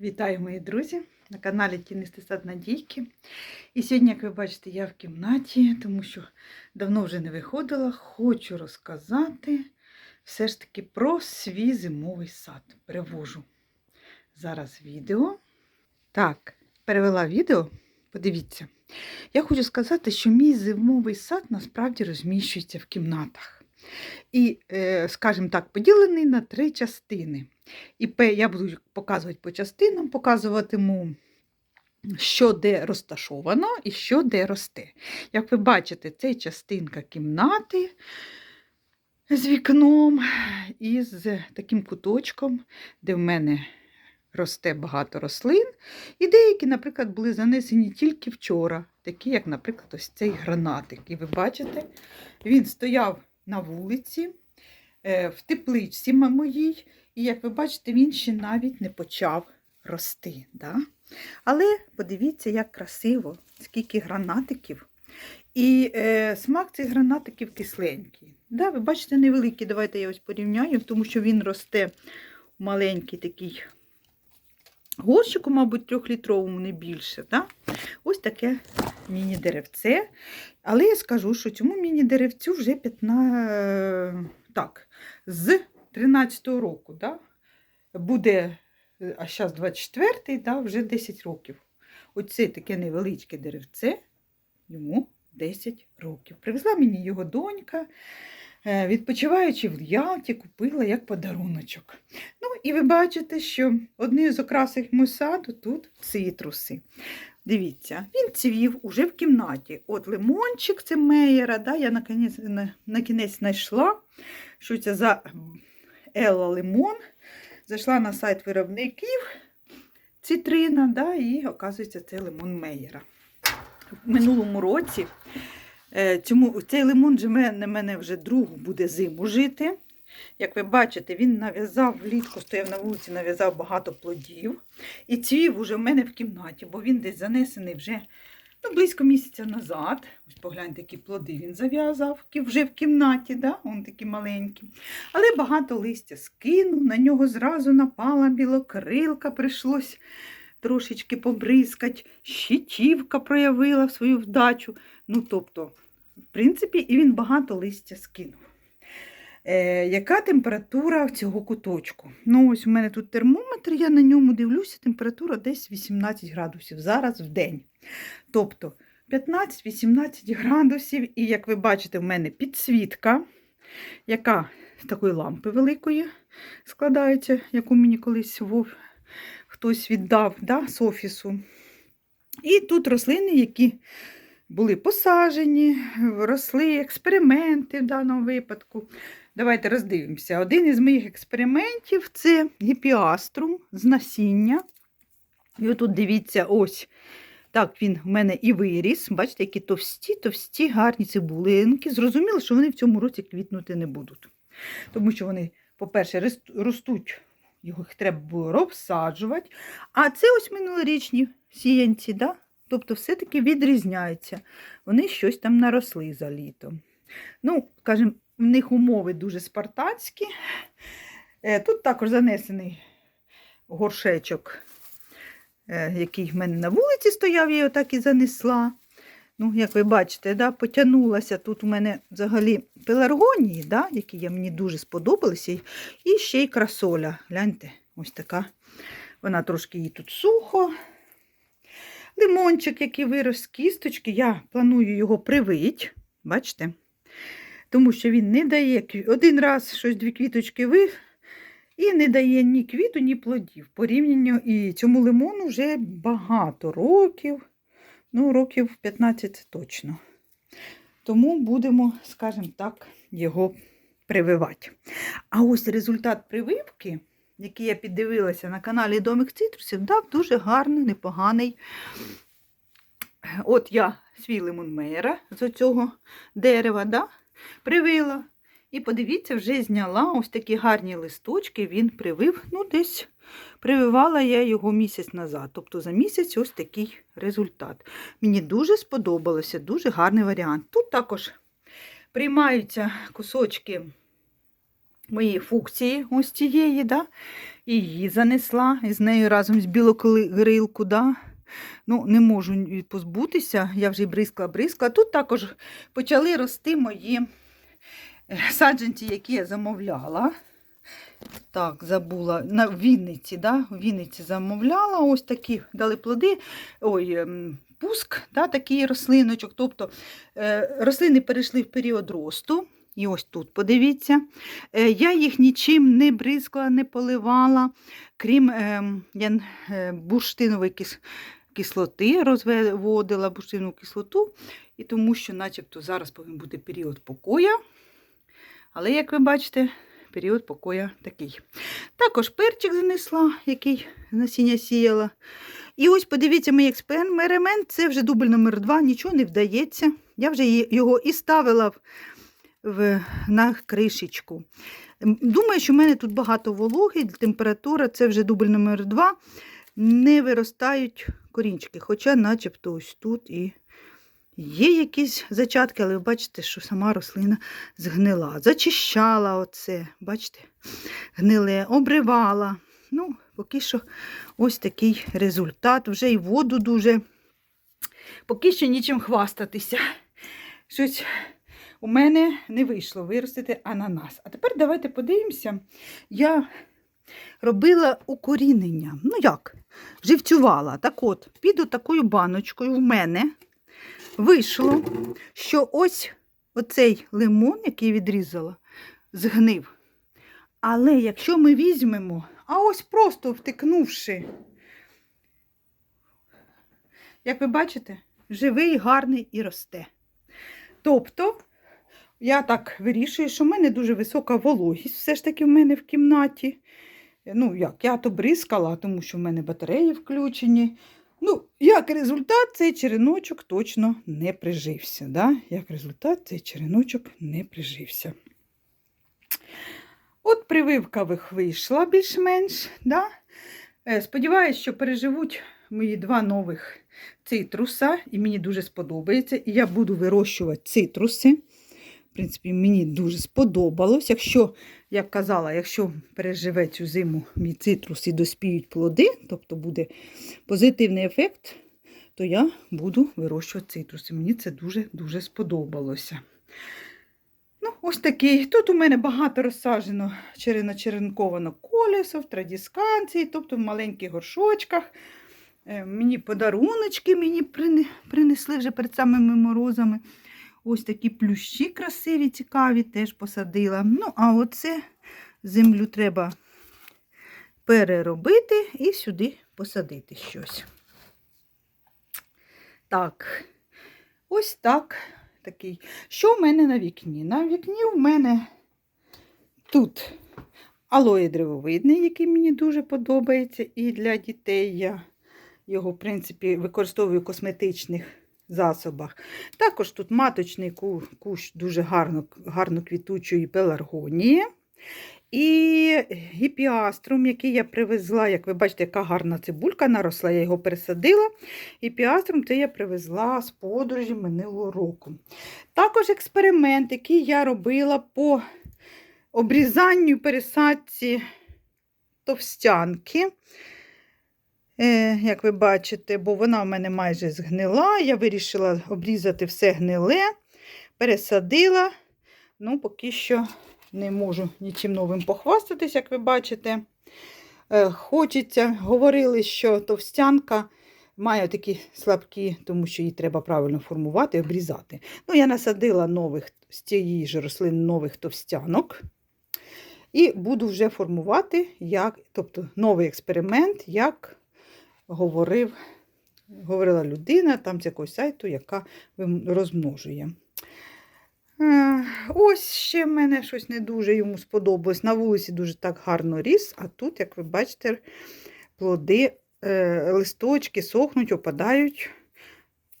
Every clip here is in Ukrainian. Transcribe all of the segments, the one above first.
Вітаю, мої друзі! На каналі Тінистий сад Надійки. І сьогодні, як ви бачите, я в кімнаті, тому що давно вже не виходила. Хочу розказати все ж таки про свій зимовий сад. Перевожу зараз відео. Так, перевела відео. Подивіться. Я хочу сказати, що мій зимовий сад насправді розміщується в кімнатах. І, е, скажімо так, поділений на три частини. І пе- я буду показувати по частинам, показуватиму, що де розташовано і що де росте. Як ви бачите, це частинка кімнати з вікном і з таким куточком, де в мене росте багато рослин. І деякі, наприклад, були занесені тільки вчора, такі, як, наприклад, ось цей гранатик. І ви бачите, він стояв на вулиці, в тепличці моїй. І як ви бачите, він ще навіть не почав рости. Да? Але подивіться, як красиво, скільки гранатиків. І е, смак цих гранатиків кисленький. Да, ви бачите, невеликий. Давайте я ось порівняю, тому що він росте в маленький такий горщику, мабуть, трьохлітровому, не більше. Да? Ось таке міні-деревце. Але я скажу, що цьому міні-деревцю вже 15, так, з 13-го року. Да? Буде, е, а зараз 24-й, да, вже 10 років. Оце таке невеличке деревце, йому 10 років. Привезла мені його донька, е, відпочиваючи в Ялті, купила як подаруночок. Ну, і ви бачите, що одні з мого саду тут цитруси. Дивіться, він цвів уже в кімнаті. От лимончик, це Меєра, да, я на кінець, на, на кінець знайшла, що це за Елла Лимон. Зайшла на сайт виробників цитрина, да, і оказується, це лимон Меєра. В минулому році е, цьому, цей лимон же мене, мене вже другу буде зиму жити. Як ви бачите, він нав'язав влітку, стояв на вулиці, нав'язав багато плодів. І цвів уже в мене в кімнаті, бо він десь занесений вже ну, близько місяця назад. Ось погляньте, які плоди він зав'язав вже в кімнаті, да? он такі маленькі. Але багато листя скинув, на нього зразу напала білокрилка, прийшлось трошечки побризкати, щитівка проявила свою вдачу. Ну, тобто, в принципі, і він багато листя скинув. Е, яка температура в цього куточку? Ну, ось у мене тут термометр, я на ньому дивлюся, температура десь 18 градусів зараз в день. Тобто 15-18 градусів, і як ви бачите, в мене підсвітка, яка з такої лампи великої складається, яку мені колись Вов хтось віддав да, з офісу. І тут рослини, які були посаджені, росли експерименти в даному випадку. Давайте роздивимося. Один із моїх експериментів це гіпіаструм з насіння. І отут дивіться, ось так він в мене і виріс. Бачите, які товсті, товсті, гарні цибулинки. Зрозуміло, що вони в цьому році квітнути не будуть. Тому що вони, по-перше, ростуть, їх треба було розсаджувати. А це ось минулорічні сіянці, да? тобто все-таки відрізняються. Вони щось там наросли за літом. Ну, скажімо, в них умови дуже спартанські. Е, Тут також занесений горшечок, е, який в мене на вулиці стояв, я його так і занесла. Ну, як ви бачите, да, потягнулася тут у мене взагалі пеларгонії, да, які я, мені дуже сподобалися. І- ще й красоля. Гляньте, ось така. Вона трошки їй тут сухо. Лимончик, який вирос з кісточки, я планую його привить. Бачите? Тому що він не дає один раз щось дві квіточки ви і не дає ні квіту, ні плодів. Порівнянню і цьому лимону вже багато років, ну, років 15 точно. Тому будемо, скажімо так, його прививати. А ось результат прививки, який я піддивилася на каналі Домик Цитрусів, дав дуже гарний, непоганий. От я свій лимон Мейера з цього дерева да, привила. І подивіться, вже зняла ось такі гарні листочки, він привив, ну десь прививала я його місяць назад. Тобто за місяць ось такий результат. Мені дуже сподобалося, дуже гарний варіант. Тут також приймаються кусочки мої фукції ось цієї, да? і її занесла, і з нею разом з білокрилку, да? Ну, не можу позбутися, я вже й бризкла, бризкла. Тут також почали рости мої е, саджанці, які я замовляла. Так, забула. На Вінниці, да? в Вінниці замовляла. Ось такі дали плоди. Ой, ем, пуск, да, такий рослиночок. Тобто е, рослини перейшли в період росту. І ось тут, подивіться. Е, я їх нічим не бризкала, не поливала, крім ем, я, бурштинової кис, кислоти, розводила бурштинову кислоту, і тому що, начебто, зараз повинен бути період покоя. Але, як ви бачите, період покоя такий. Також перчик занесла, який насіння сіяла. І ось подивіться, мій експеримент, це вже дубль номер 2 нічого не вдається. Я вже його і ставила в, на кришечку. Думаю, що в мене тут багато вологи, температура, це вже дубль номер 2 Не виростають корінчики, хоча начебто ось тут і є якісь зачатки, але ви бачите, що сама рослина згнила. Зачищала оце, бачите, гниле, обривала. Ну, поки що ось такий результат. Вже і воду дуже. Поки що нічим хвастатися. Щось у мене не вийшло виростити ананас. А тепер давайте подивимося. Я робила укорінення. Ну як? Живцювала. Так от, під такою баночкою в мене вийшло, що ось оцей лимон, який відрізала, згнив. Але якщо ми візьмемо, а ось просто втикнувши, як ви бачите, живий, гарний і росте. Тобто, я так вирішую, що в мене дуже висока вологість все ж таки в мене в кімнаті. Ну, як, я то бризкала, тому що в мене батареї включені. Ну, як результат, цей череночок точно не прижився. Да? Як результат, цей череночок не прижився. От прививка вийшла більш-менш. Да? Е, Сподіваюсь, що переживуть мої два нових цитруса, і мені дуже сподобається. І я буду вирощувати цитруси. В принципі, мені дуже сподобалось. Якщо, як казала, якщо переживе цю зиму мій цитрус і доспіють плоди, тобто буде позитивний ефект, то я буду вирощувати цитруси. Мені це дуже-дуже сподобалося. Ну, ось такий. Тут у мене багато розсаджено черено-черенковано колесо, в традісканції, тобто в маленьких горшочках. Е, Мені подаруночки мені принесли вже перед самими морозами. Ось такі плющі красиві, цікаві, теж посадила. Ну, а оце землю треба переробити і сюди посадити щось. Так, ось так. Такий. Що в мене на вікні? На вікні в мене тут алоє древовидний, який мені дуже подобається. І для дітей я його, в принципі, використовую в косметичних засобах. Також тут маточний ку- кущ дуже гарно, гарно квітучої пеларгонії. І гіпіаструм, який я привезла, як ви бачите, яка гарна цибулька наросла, я його пересадила. Гіпіаструм це я привезла з подорожі минулого року. Також експеримент, який я робила по обрізанню пересадці товстянки. Е, як ви бачите, бо вона в мене майже згнила. Я вирішила обрізати все гниле, пересадила. Ну, поки що не можу нічим новим похвастатись, як ви бачите. Е, хочеться, говорили, що товстянка має такі слабкі, тому що її треба правильно формувати, обрізати. Ну, я насадила нових з цієї ж рослини нових товстянок. І буду вже формувати, як, тобто новий експеримент, як говорив, говорила людина там з якогось сайту, яка розмножує. Е, Ось ще в мене щось не дуже йому сподобалось. На вулиці дуже так гарно ріс, а тут, як ви бачите, плоди, е, листочки сохнуть, опадають.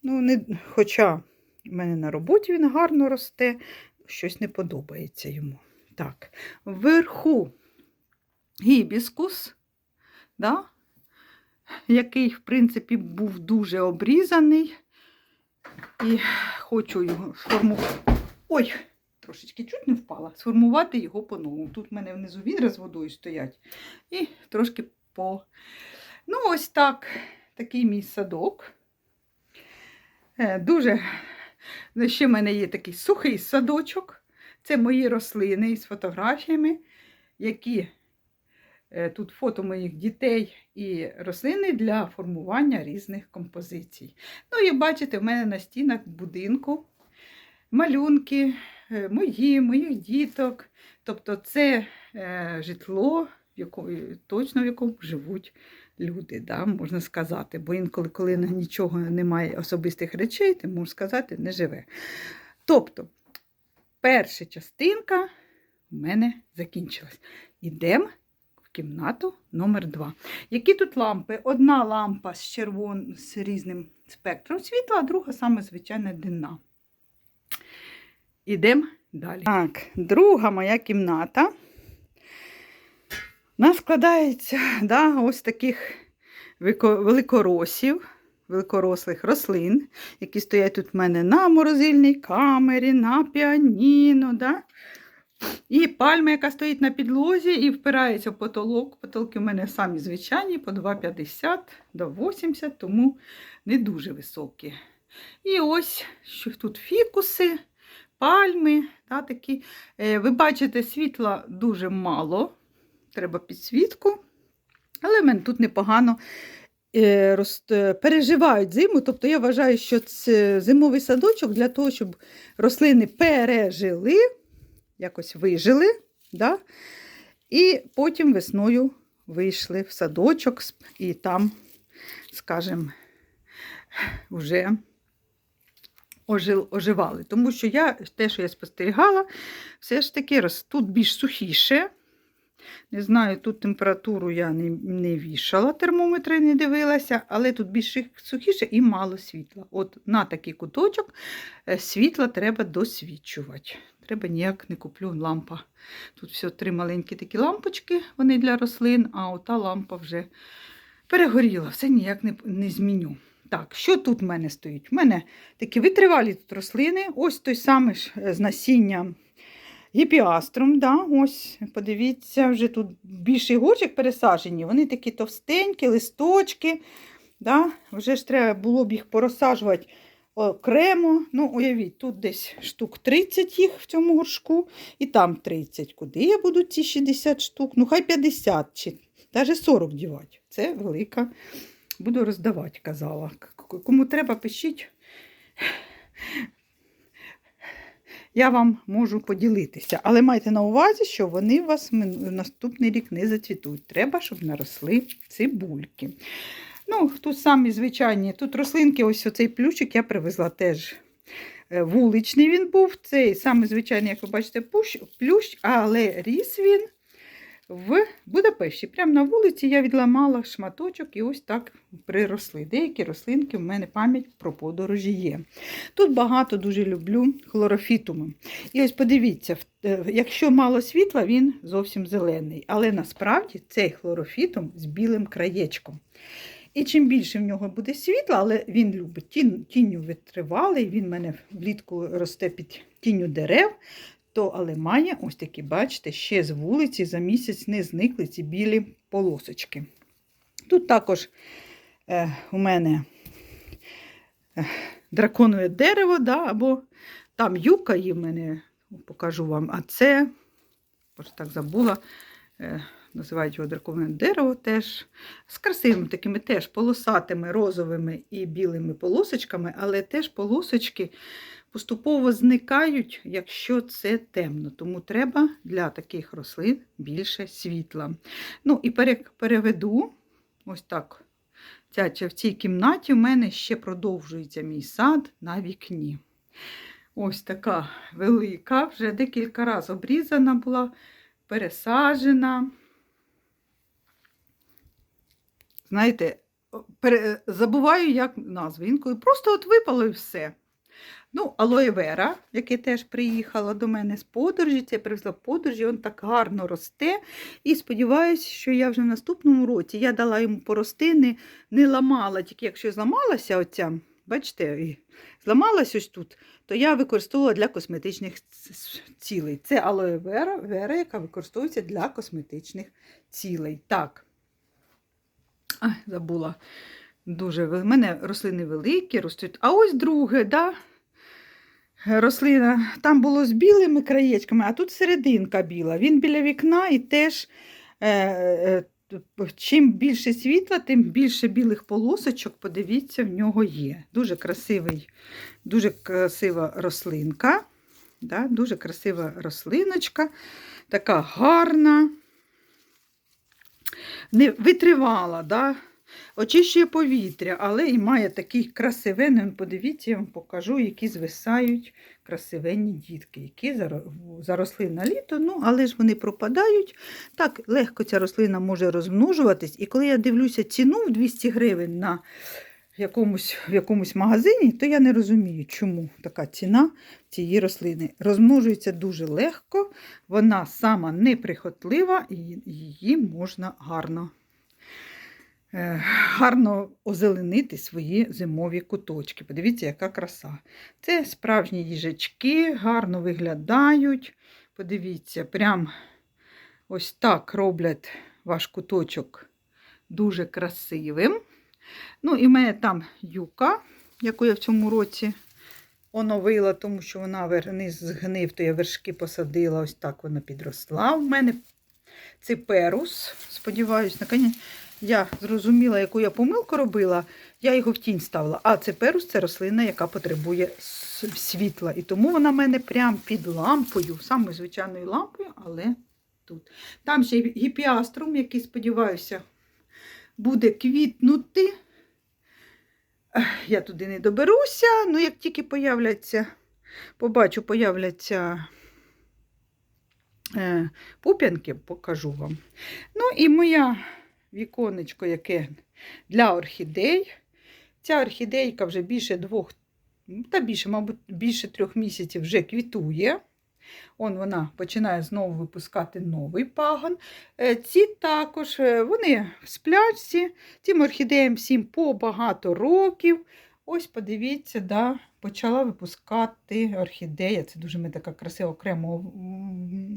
Ну, не, хоча в мене на роботі він гарно росте, щось не подобається йому. Так, вверху гібіскус, да? Який, в принципі, був дуже обрізаний. І хочу його сформувати. Ой, трошечки чуть не впала, сформувати його по-новому. Тут в мене внизу відра з водою стоять. І трошки по. Ну, ось так. Такий мій садок. Е, Дуже ще в мене є такий сухий садочок. Це мої рослини із фотографіями, які тут фото моїх дітей і рослини для формування різних композицій. Ну і бачите, в мене на стінах будинку малюнки е, мої, моїх діток. Тобто це е, житло, в якому, точно в якому живуть люди, да, можна сказати. Бо інколи, коли нічого немає особистих речей, ти можеш сказати, не живе. Тобто, перша частинка в мене закінчилась. Ідемо кімнату номер 2. Які тут лампи? Одна лампа з червон з різним спектром світла, а друга саме звичайна денна. Ідемо далі. Так, друга моя кімната. Вона складається да, ось таких великоросів, великорослих рослин, які стоять тут в мене на морозильній камері, на піаніно. Да? І пальма, яка стоїть на підлозі і впирається в потолок. Потолки в мене самі звичайні, по 2,50 до 80, тому не дуже високі. І ось що тут фікуси, пальми. Да, такі. Е, Ви бачите, світла дуже мало, треба підсвітку. Але в мене тут непогано е, е, переживають зиму. Тобто я вважаю, що це зимовий садочок для того, щоб рослини пережили, якось вижили, да? і потім весною вийшли в садочок і там, скажімо, вже оживали. Тому що я, те, що я спостерігала, все ж таки тут більш сухіше. Не знаю, тут температуру я не, не вішала, термометри не дивилася, але тут більш сухіше і мало світла. От на такий куточок е, світла треба досвідчувати. Треба ніяк не куплю лампа. Тут все три маленькі такі лампочки, вони для рослин, а ота лампа вже перегоріла, все ніяк не, не зміню. Так, що тут в мене стоїть? У мене такі витривалі тут рослини. Ось той самий ж е, з насіння гіпіаструм. Да, ось, подивіться, вже тут більший горщик пересаджені. Вони такі товстенькі, листочки. Да, вже ж треба було б їх порозсаджувати окремо. Ну, уявіть, тут десь штук 30 їх в цьому горшку, і там 30. Куди я буду ці 60 штук? Ну, хай 50 чи навіть 40 дівати. Це велика. Буду роздавати, казала. Кому треба, пишіть. Я вам можу поділитися. Але майте на увазі, що вони у вас в наступний рік не зацвітуть. Треба, щоб наросли цибульки. Ну, тут самі звичайні, тут рослинки, ось оцей плющик я привезла теж. е, Вуличний він був, цей самий звичайний, як ви бачите, плющ, але ріс він в Будапешті. Прямо на вулиці я відламала шматочок і ось так приросли. Деякі рослинки в мене пам'ять про подорожі є. Тут багато дуже люблю хлорофітуму. І ось подивіться, е, якщо мало світла, він зовсім зелений. Але насправді цей хлорофітум з білим краєчком. І чим більше в нього буде світла, але він любить тінню витривалий, він в мене влітку росте під тінню дерев, то але ось такі, бачите, ще з вулиці за місяць не зникли ці білі полосочки. Тут також е, у мене е, драконове дерево, да, або там юка є в мене, покажу вам, а це, боже, так забула, е, називають його драконове дерево теж, з красивими такими теж полосатими розовими і білими полосочками, але теж полосочки поступово зникають, якщо це темно. Тому треба для таких рослин більше світла. Ну і переведу ось так. В цій кімнаті в мене ще продовжується мій сад на вікні. Ось така велика, вже декілька разів обрізана була, пересаджена. Знаєте, забуваю, як назви. Інколи просто от випало і все. Ну, алоє вера, яке теж приїхала до мене з подорожі, це привезла в подорожі, він так гарно росте. І сподіваюся, що я вже в наступному році я дала йому порости, не, не ламала, тільки якщо зламалася оця бачите, зламалась ось тут, то я використовувала для косметичних цілей. Це алоє вера, яка використовується для косметичних цілей. Так. Ай, забула. Дуже У мене рослини великі, ростуть. А ось друге, да? Рослина. Там було з білими краєчками, а тут серединка біла. Він біля вікна і теж. Е, е, Чим більше світла, тим більше білих полосочок, подивіться, в нього є. Дуже красивий, дуже красива рослинка. Да? Дуже красива рослиночка, така гарна, не витривала, да? Очищує повітря, але і має такий красивенний, подивіться, я вам покажу, які звисають красивенні дітки, які заросли на літо, ну, але ж вони пропадають. Так, легко ця рослина може розмножуватись. І коли я дивлюся ціну в 200 гривень на якомусь, в якомусь магазині, то я не розумію, чому така ціна цієї рослини. Розмножується дуже легко, вона сама неприхотлива і її можна гарно. Е, Гарно озеленити свої зимові куточки. Подивіться, яка краса. Це справжні їжачки, гарно виглядають. Подивіться, прям ось так роблять ваш куточок дуже красивим. Ну, і в мене там юка, яку я в цьому році оновила, тому що вона вер- низ згнив, то я вершки посадила, ось так вона підросла. В мене циперус, сподіваюсь, наконець. Я зрозуміла, яку я помилку робила, я його в тінь ставила. А циперус це рослина, яка потребує світла. І тому вона в мене прямо під лампою, самою звичайною лампою, але тут. Там ще гіпіаструм, який, сподіваюся, буде квітнути. Я туди не доберуся, ну як тільки появляться, побачу, появляться е, пуп'янки, покажу вам. Ну і моя віконечко, яке для орхідей. Ця орхідейка вже більше двох, та більше, мабуть, більше трьох місяців вже квітує. Он вона починає знову випускати новий пагон. Е, Ці також, е, вони в сплячці, цим орхідеям всім по багато років. Ось подивіться, да, почала випускати орхідея. Це дуже ми така красива кремового,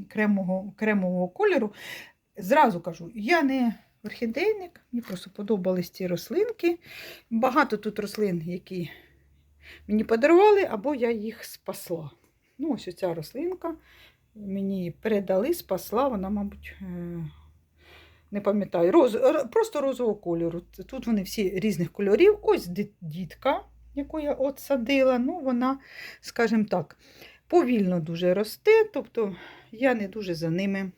кремового, кремового кольору. Зразу кажу, я не орхідейник, мені просто подобались ці рослинки. Багато тут рослин, які мені подарували, або я їх спасла. Ну, ось ця рослинка. Мені передали, спасла, вона, мабуть, е, не пам'ятаю, роз, просто розового кольору. Тут вони всі різних кольорів. Ось дітка, яку я от садила, ну вона, скажімо так, повільно дуже росте, тобто я не дуже за ними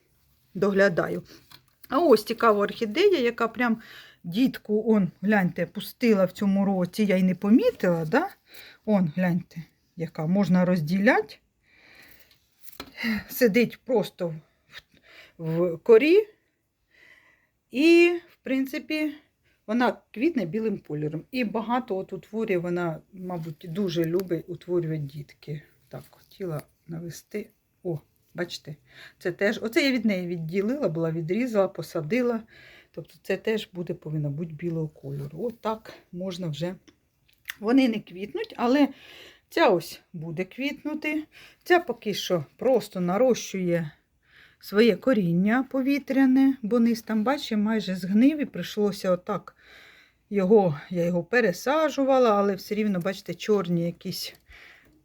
доглядаю. А ось цікава орхідея, яка прям дітку, он, гляньте, пустила в цьому році, я й не помітила, да? Он, гляньте, яка можна розділяти. Сидить просто в, корі. І, в принципі, вона квітне білим кольором. І багато от утворює, вона, мабуть, дуже любить утворювати дітки. Так, хотіла навести. О, бачите, це теж. Оце я від неї відділила, була відрізала, посадила. Тобто це теж буде повинно бути білого кольору. От так можна вже. Вони не квітнуть, але ця ось буде квітнути. Ця поки що просто нарощує своє коріння повітряне, бо низ там, бачите, майже згнив і прийшлося отак. Його, я його пересаджувала, але все рівно, бачите, чорні якісь.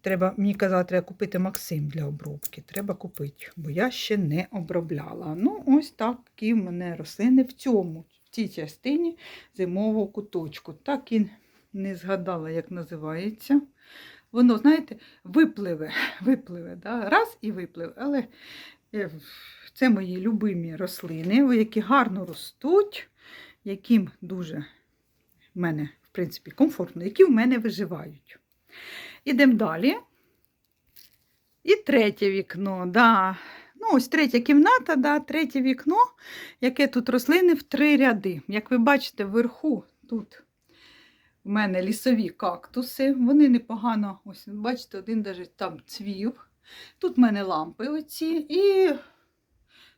Треба, мені казали, треба купити Максим для обробки. Треба купити, бо я ще не обробляла. Ну, ось такі в мене рослини в цьому, в цій частині зимового куточку. Так і не згадала, як називається. Воно, знаєте, випливе, випливе, да? раз і випливе. Але е, це мої любимі рослини, які гарно ростуть, яким дуже в мене, в принципі, комфортно, які в мене виживають. Ідемо далі. І третє вікно. Да. Ну, ось третя кімната, да, третє вікно, яке тут рослини в три ряди. Як ви бачите, вверху тут в мене лісові кактуси. Вони непогано, ось бачите, один навіть там цвів. Тут в мене лампи оці. І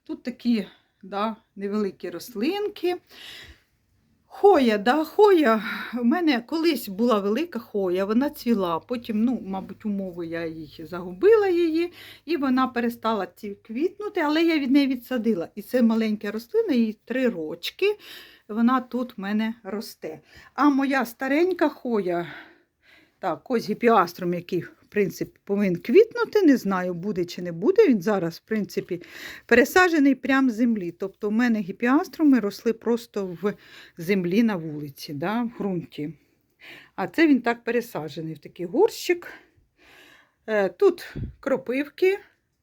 тут такі да, невеликі рослинки. Хоя, да, хоя. У мене колись була велика хоя, вона цвіла. Потім, ну, мабуть, умови я її загубила її, і вона перестала ці квітнути, але я від неї відсадила. І це маленька рослина, їй три рочки. Вона тут в мене росте. А моя старенька хоя, так, ось гіпіаструм, який, в принципі, повинен квітнути. Не знаю, буде чи не буде. Він зараз, в принципі, пересаджений прямо з землі. Тобто, у мене гіпіаструми росли просто в землі на вулиці, да, в ґрунті. А це він так пересаджений в такий горщик. Е, Тут кропивки,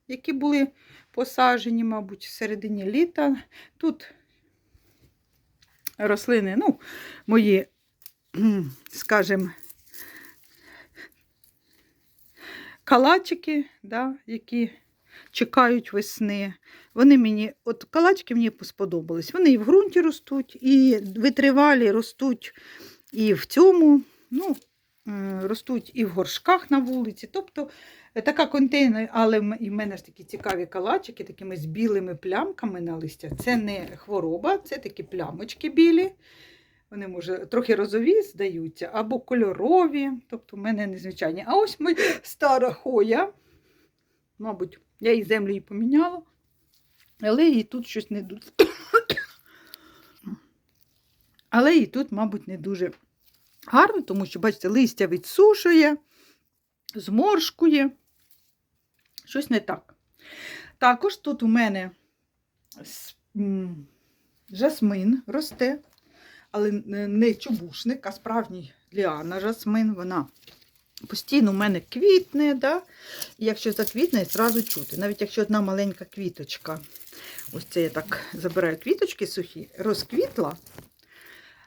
які були посаджені, мабуть, в середині літа. Тут рослини, ну, мої, скажімо, калачики, да, які чекають весни. Вони мені, от калачки мені сподобались. Вони і в ґрунті ростуть, і витривалі ростуть і в цьому, ну, ростуть і в горшках на вулиці. Тобто е, така контейнер, але і в мене ж такі цікаві калачики, такими з білими плямками на листя. Це не хвороба, це такі плямочки білі. Вони, може, трохи розові здаються, або кольорові, тобто в мене незвичайні. А ось моя стара хоя. Мабуть, я її землю і поміняла, але їй тут щось не дуже. Але їй тут, мабуть, не дуже гарно, тому що, бачите, листя відсушує, зморшкує. Щось не так. Також тут у мене жасмин росте, але не- чубушник, а справжній ліана жасмин. Вона постійно у мене квітне, да? і якщо заквітне, зразу чути. Навіть якщо одна маленька квіточка, ось це я так забираю квіточки сухі, розквітла.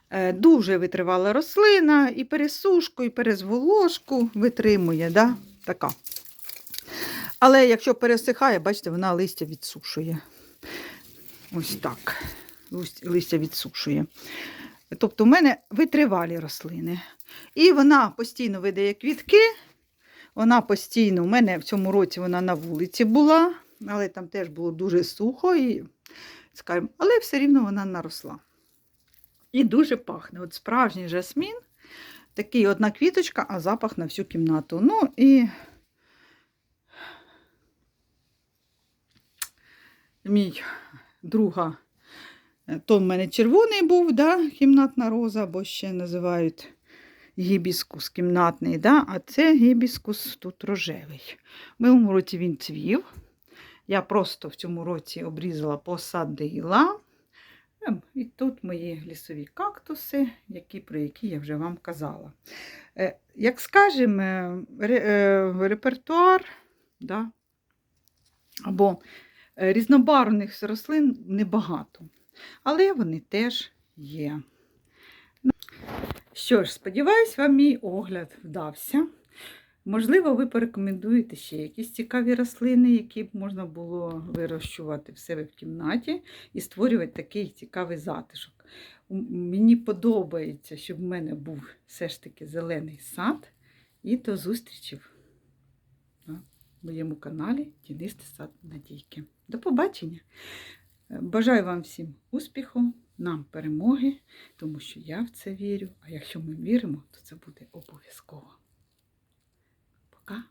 Е, Дуже витривала рослина, і пересушку, і перезволожку витримує. Да? Така. Але якщо пересихає, бачите, вона листя відсушує. Ось так. Листя відсушує. Тобто, в мене витривалі рослини. І вона постійно видає квітки. Вона постійно, у мене в цьому році вона на вулиці була, але там теж було дуже сухо, і, скажімо, але все рівно вона наросла. І дуже пахне. От справжній жасмін, такий одна квіточка, а запах на всю кімнату. Ну і мій друга, то в мене червоний був, да, кімнатна роза, або ще називають гібіскус кімнатний, да, а це гібіскус тут рожевий. В минулому році він цвів. Я просто в цьому році обрізала, посадила. Ем, І тут мої лісові кактуси, які, про які я вже вам казала. Е, Як скажемо, е, ре- е, репертуар да, або е, різнобарвних рослин небагато, але вони теж є. Що ж, сподіваюсь, вам мій огляд вдався. Можливо, ви порекомендуєте ще якісь цікаві рослини, які б можна було вирощувати в себе в кімнаті і створювати такий цікавий затишок. Мені подобається, щоб в мене був все ж таки зелений сад. І до зустрічі на моєму каналі Тінистий сад Надійки. До побачення! Бажаю вам всім успіху, нам перемоги, тому що я в це вірю. А якщо ми віримо, то це буде обов'язково. Пока!